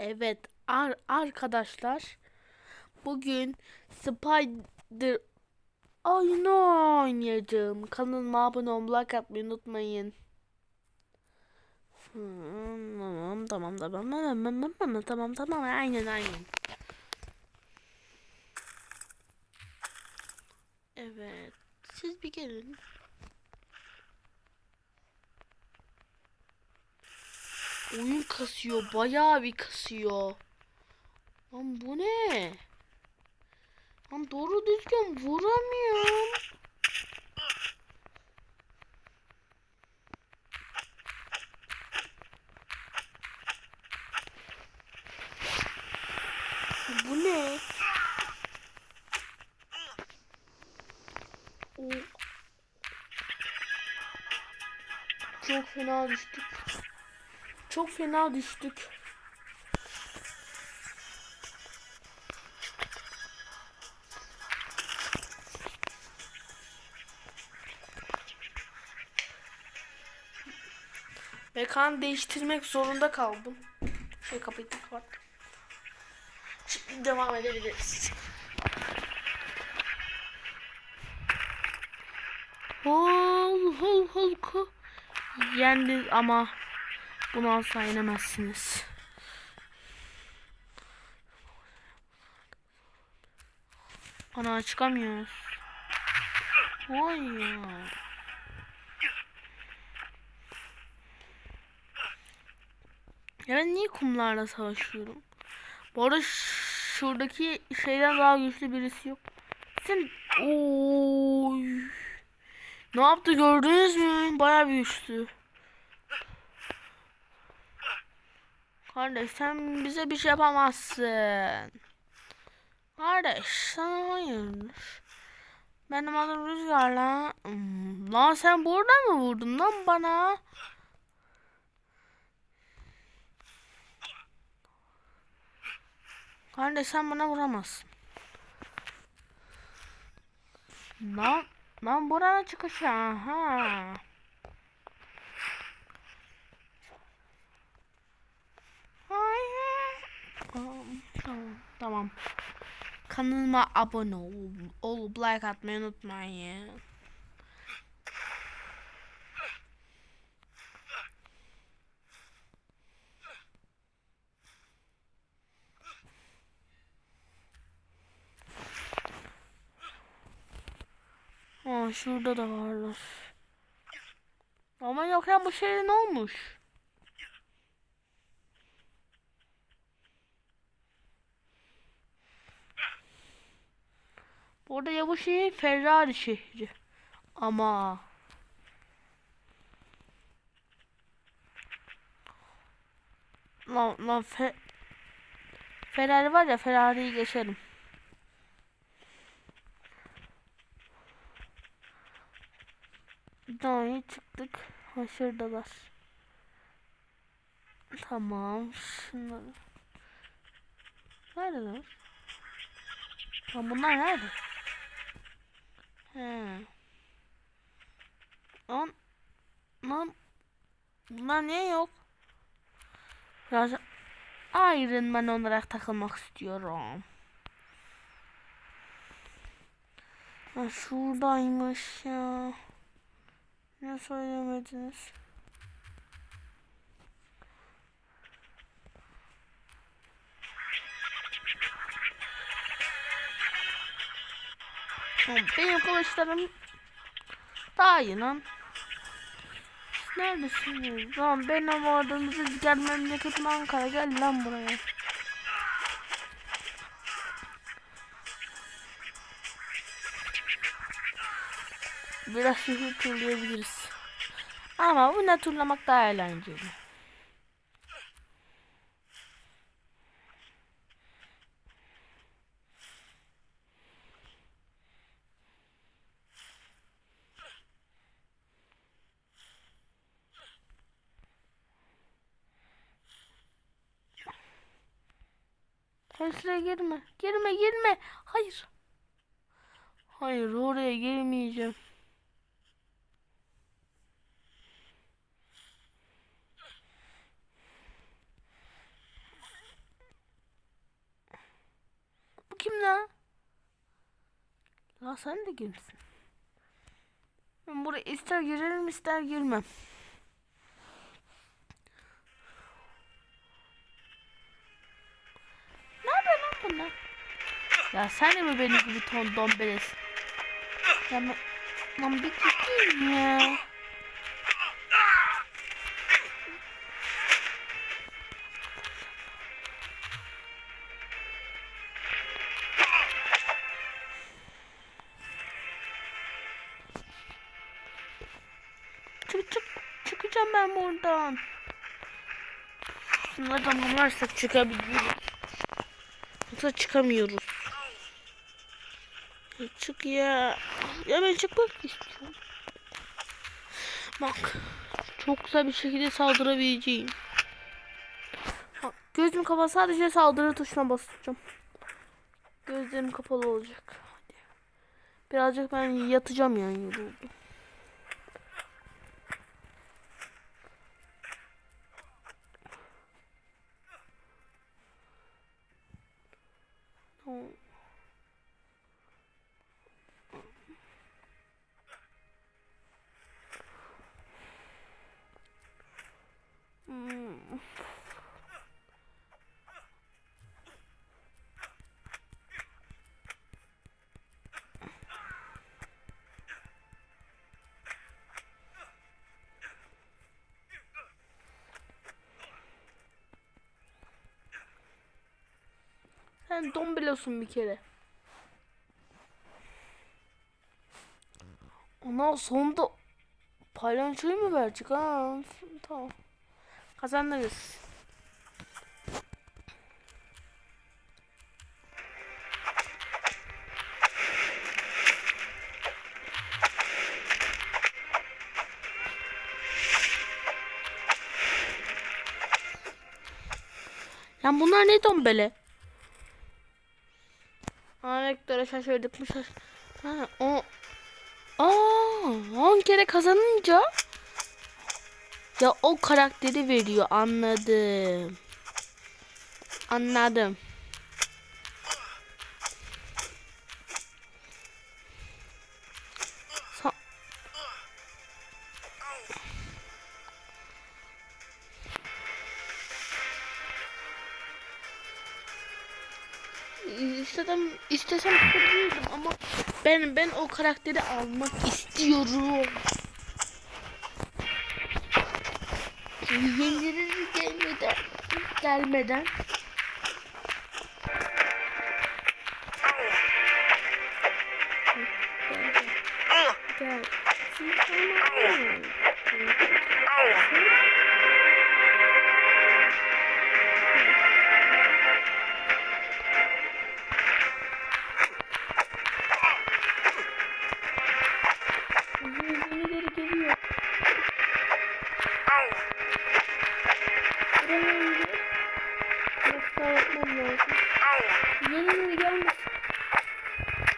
Evet ar arkadaşlar bugün Spider oyunu oynayacağım. Kanalıma abone olmayı like atmayı unutmayın. Hmm, Tamam tamam tamam tamam tamam tamam tamam aynen aynen. Evet siz bir gelin. Oyun kasıyor. Bayağı bir kasıyor. Lan bu ne? Lan doğru düzgün vuramıyorum. Bu ne? O çok fena düştük. Çok fena düştük. Ve kan değiştirmek zorunda kaldım. Şey kapıyı kapat. Şimdi devam edebiliriz. Hol hol hol ko. Yendi ama bunu asla yenemezsiniz. Ana çıkamıyoruz. Vay ya. Ya ben niye kumlarla savaşıyorum? Bu arada şuradaki şeyden daha güçlü birisi yok. Sen oy. Ne yaptı gördünüz mü? Bayağı bir güçlü. Kardeş sen bize bir şey yapamazsın. Kardeş sana hayırdır? Benim adım Rüzgar lan. Hmm, Lan sen burada mı vurdun lan bana? Kardeş sen bana vuramazsın. Lan, lan buranın çıkışı aha. Hayır. Tamam, tamam. Kanalıma abone ol, olup like atmayı unutmayın. Aa, şurada da varlar. Ama yok ya bu şey ne olmuş? Bu arada ya bu şehir Ferrari şehri. Ama Lan, lan Fe Ferrari var ya Ferrari'yi geçelim. Daha çıktık. Ha şuradalar. Tamam. Şunları. Neredeler? Lan bunlar nerede? He. Lan. Lan. Bunlar niye yok? Biraz Iron Man olarak takılmak istiyorum. Ha, şuradaymış ya. Ne söylemediniz? Benim kılıçlarım daha iyi lan. Neredesiniz? Lan benim ordumuz rüzgar memleketim Ankara. Gel lan buraya. Biraz şehir turlayabiliriz. Ama bu ne turlamak daha eğlenceli. oraya girme. Girme girme. Hayır. Hayır oraya girmeyeceğim. Bu kim lan? La sen de kimsin? Ben buraya ister girerim ister girmem. Ya sen de mi benim gibi ton dombeles? Ya ben... Lan bir gideyim ya. Çık çık çıkacağım ben buradan. Şunları tamamlarsak çıkabiliriz. Yoksa çıkamıyoruz. Çık ya. Ya ben çıkmak istiyorum. Bak. Çok güzel bir şekilde saldırabileceğim. Bak, gözüm kapalı sadece saldırı tuşuna basacağım. Gözlerim kapalı olacak. Hadi. Birazcık ben yatacağım yani yoruldum. Hmm. Sen dombelosun bir kere. Ona sonunda paylaşıyı mı verecek ha? Tamam. Kazanırız. Lan bunlar ne dombele? Aa rektöre şaşırdık mı şaş... Ha o... Aa 10 kere kazanınca ya o karakteri veriyor anladım. Anladım. Sa İstesem istesem ama ben ben o karakteri almak istiyorum. Yenileri gelmeden gelmeden? Gel. Şimdi sana- Buraya gidiyor. Nasıl yapmam lazım. Yenileri gelmiş.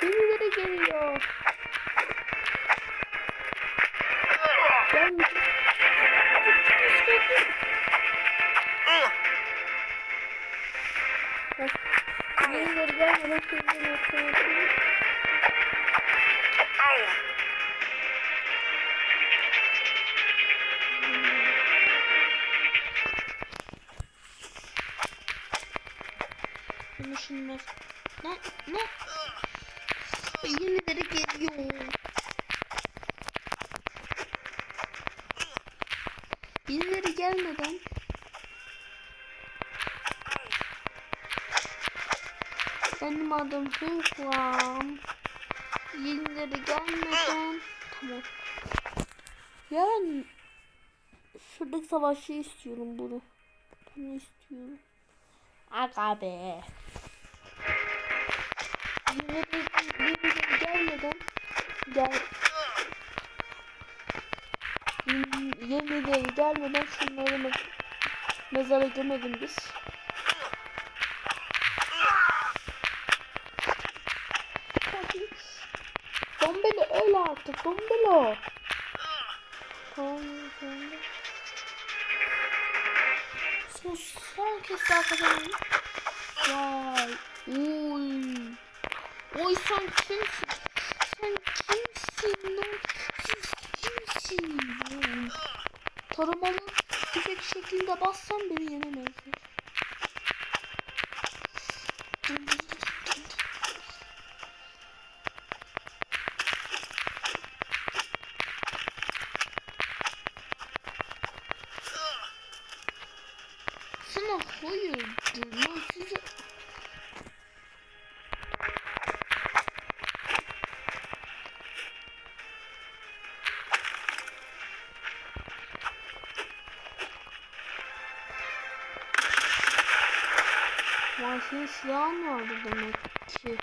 Yenileri geliyor. Gelmiş. Bak, Yenileri gelmeden şimdi nasıl şunlar. Ne? Ne? Yenileri geliyor. Yenileri gelmeden. Benim adım Hünkvam. Yenileri gelmeden. Tamam. Yani şuradaki savaşçıyı istiyorum bunu. Bunu istiyorum. Aga be. Gelmeden gel. Yeni- Yenileri gelmeden şunları me mezara gömelim biz. Hadi. Dombele öl artık Dombelo. Tamam son kez daha kazanalım. Vay. Oy. Oy sen kimsin? Hayırdır lan size Vay senin silahın vardı demek ki.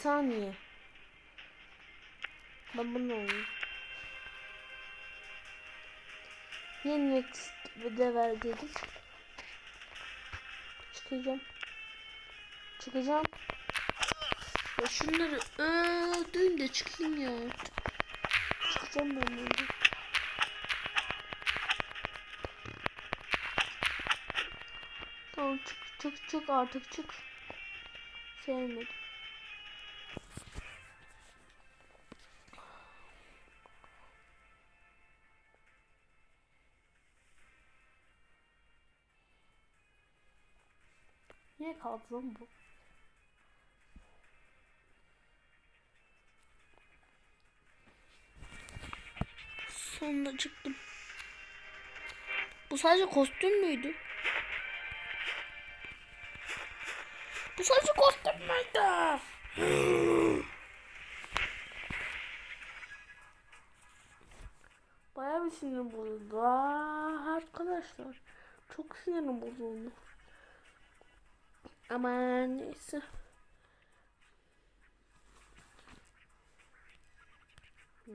Saniye. Ben bunu oynayayım. Next de ver dedik? Çıkacağım. Çıkacağım. Ya şunları öldürün de çıkayım ya. Çıkacağım ben burada. Tamam çık çık çık artık çık. Sevmedim. Niye kaldı lan bu? Sonunda çıktım. Bu sadece kostüm müydü? Bu sadece kostüm müydü? Bayağı bir sinirim bozuldu. Aa, arkadaşlar. Çok sinirim bozuldu. Ama neyse. Hmm.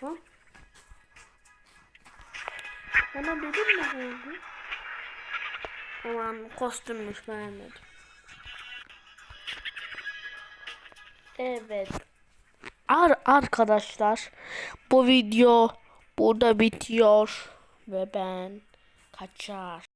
Ha? Bana dedim mi oldu? Aman kostümmüş beğenmedim. Evet. Ar arkadaşlar bu video burada bitiyor ve ben kaçar.